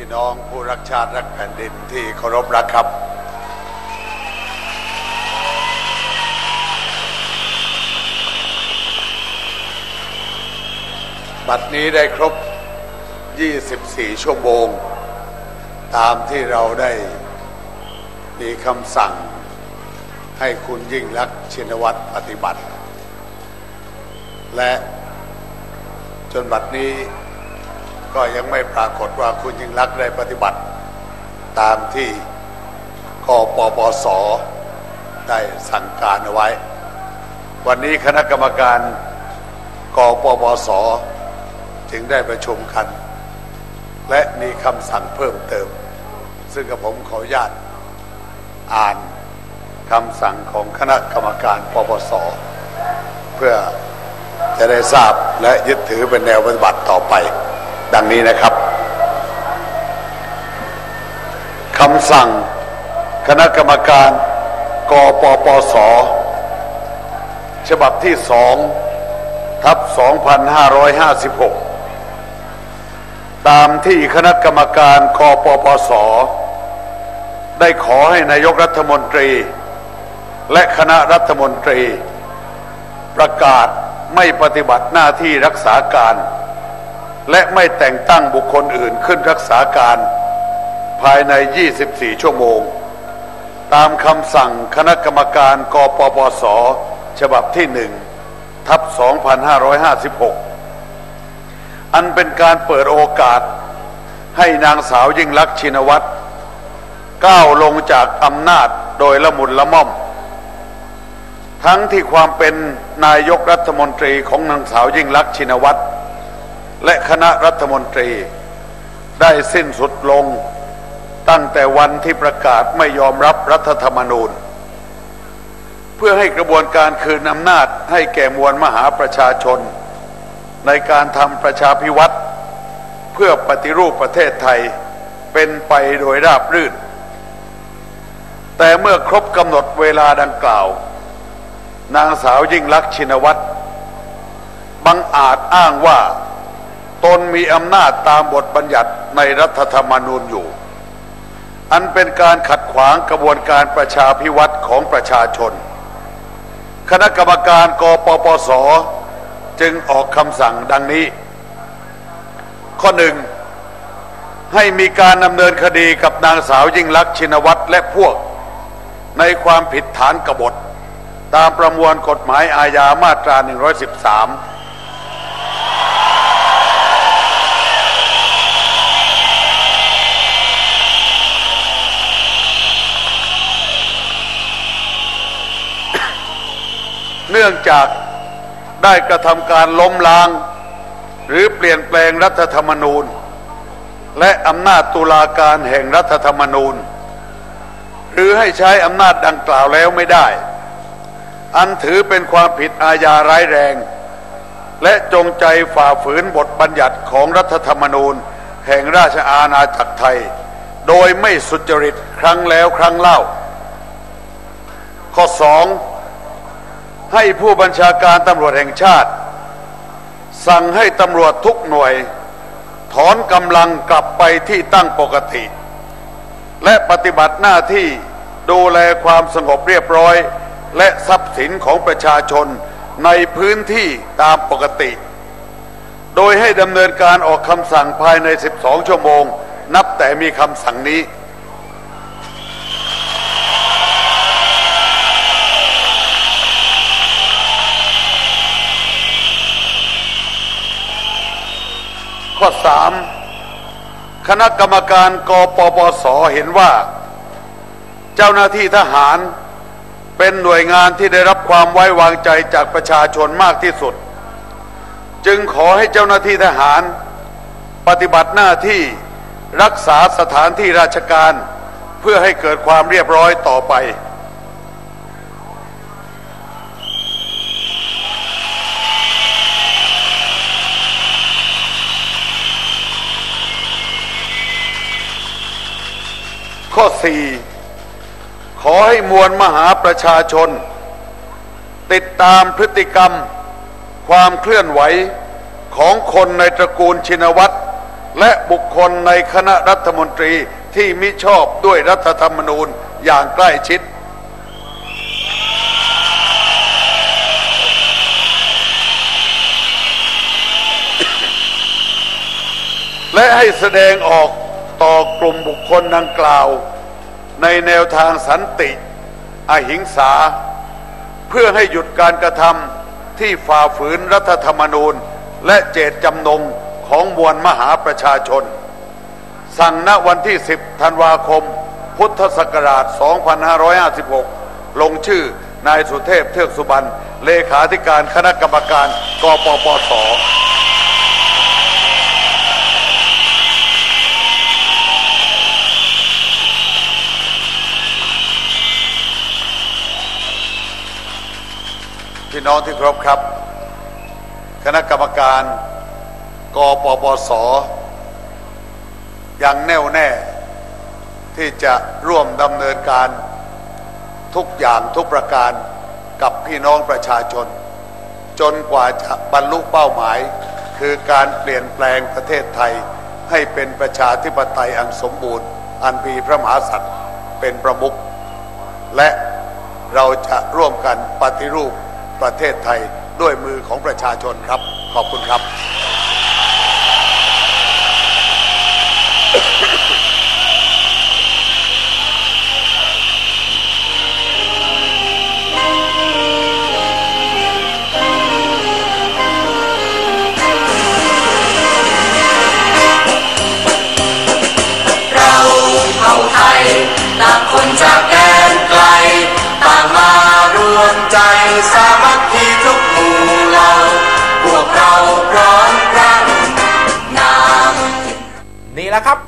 พี่น้องผู้รักชาติรักแผ่นดินที่เคารพรักครับ บัดนี้ได้ครบ 24 ชั่วโมง ตามที่เราได้มีคำสั่งให้คุณยิ่งรักชินวัตรปฏิบัติ และจนบัดนี้ ก็ยังไม่ปรากฏว่าคุณยิ่งรักได้ปฏิบัติ ตามที่กปปส ได้สั่งการเอาไว้ วันนี้คณะกรรมการกปปส จึงได้ประชุมกัน และมีคำสั่งเพิ่มเติม ซึ่งกับผมขออนุญาตอ่านคำสั่งของคณะกรรมการปปส เพื่อจะได้ทราบและยึดถือเป็นแนวปฏิบัติต่อไป ดังนี้นะครับคำสั่งคณะกรรมการกปปส ฉบับที่สองทับ 2556 ตามที่คณะกรรมการกปปส ได้ขอให้นายกรัฐมนตรี และคณะรัฐมนตรี ประกาศไม่ปฏิบัติหน้าที่รักษาการ และไม่แต่งตั้งบุคคลอื่นขึ้นรักษาการภายใน 24 ชั่วโมง ตามคำสั่งคณะกรรมการกปปส ฉบับที่หนึ่งทับ 2556 อันเป็นการเปิดโอกาสให้นางสาวยิ่งลักษณ์ชินวัตรก้าวลงจากอำนาจโดยละมุนละม่อม ทั้งที่ความเป็นนายกรัฐมนตรีของนางสาวยิ่งลักษณ์ชินวัตร และคณะรัฐมนตรีได้สิ้นสุดลง ตั้งแต่วันที่ประกาศไม่ยอมรับรัฐธรรมนูญ เพื่อให้กระบวนการคืนอำนาจให้แก่มวลมหาประชาชน ในการทำประชาพิวัตรเพื่อปฏิรูปประเทศไทยเป็นไปโดยราบรื่น แต่เมื่อครบกำหนดเวลาดังกล่าว นางสาวยิ่งลักษณ์ชินวัตรบังอาจอ้างว่า ตนมีอำนาจตามบทบัญญัติในรัฐธรรมนูญอยู่ อันเป็นการขัดขวางกระบวนการประชาพิวัตรของประชาชน คณะกรรมการกปปส จึงออกคำสั่งดังนี้ ข้อหนึ่งให้มีการดำเนินคดีกับนางสาวยิ่งลักษณ์ชินวัตรและพวก ในความผิดฐานกบฏ ตามประมวลกฎหมายอาญามาตรา 113 เนื่องจากได้กระทำการล้มล้าง หรือเปลี่ยนแปลงรัฐธรรมนูญ และอำนาจตุลาการแห่งรัฐธรรมนูญ หรือให้ใช้อำนาจดังกล่าวแล้วไม่ได้ อันถือเป็นความผิดอาญาร้ายแรง และจงใจฝ่าฝืนบทบัญญัติของรัฐธรรมนูญ แห่งราชอาณาจักรไทย โดยไม่สุจริตครั้งแล้วครั้งเล่า ข้อสอง ให้ผู้บัญชาการตำรวจแห่งชาติ สั่งให้ตำรวจทุกหน่วย ถอนกำลังกลับไปที่ตั้งปกติ และปฏิบัติหน้าที่ดูแลความสงบเรียบร้อย และทรัพย์สินของประชาชนในพื้นที่ตามปกติ โดยให้ดำเนินการออกคำสั่งภายใน 12 ชั่วโมง นับแต่มีคำสั่งนี้ ข้อสามคณะกรรมการกปปสเห็นว่า เจ้าหน้าที่ทหารเป็นหน่วยงานที่ได้รับความไว้วางใจจากประชาชนมากที่สุด จึงขอให้เจ้าหน้าที่ทหาร ปฏิบัติหน้าที่รักษาสถานที่ราชการ เพื่อให้เกิดความเรียบร้อยต่อไป ข้อสี่ขอให้มวลมหาประชาชน ติดตามพฤติกรรม ความเคลื่อนไหวของคนในตระกูลชินวัตรและบุคคลในคณะรัฐมนตรีที่มิชอบด้วยรัฐธรรมนูญอย่างใกล้ชิด และให้แสดงออก ต่อกลุ่มบุคคลดังกล่าว ในแนวทางสันติ อหิงสา เพื่อให้หยุดการกระทำที่ฝ่าฝืนรัฐธรรมนูญ และเจตจำนงของมวลมหาประชาชน สั่งณวันที่ 10 ธันวาคม พุทธศักราช 2556 ลงชื่อนายสุเทพเทือกสุบรรณเลขาธิการคณะกรรมการ กปปส พี่น้องที่เคารพครับ คณะกรรมการกปปสยังแน่วแน่ ที่จะร่วมดำเนินการทุกอย่างทุกประการกับพี่น้องประชาชน จนกว่าจะบรรลุเป้าหมาย คือการเปลี่ยนแปลงประเทศไทย ให้เป็นประชาธิปไตยอันสมบูรณ์ อันมีพระมหากษัตริย์เป็นประมุขและเราจะร่วมกันปฏิรูป ประเทศไทยด้วยมือของประชาชนครับ ขอบคุณครับ เราเผ่าไทย ต่างคนจากแดนไกล ต่างมารวมใจ สามัคคีทุกหมู่เหล่าพวกเราพร้อมพรังนามนี่แหละครับ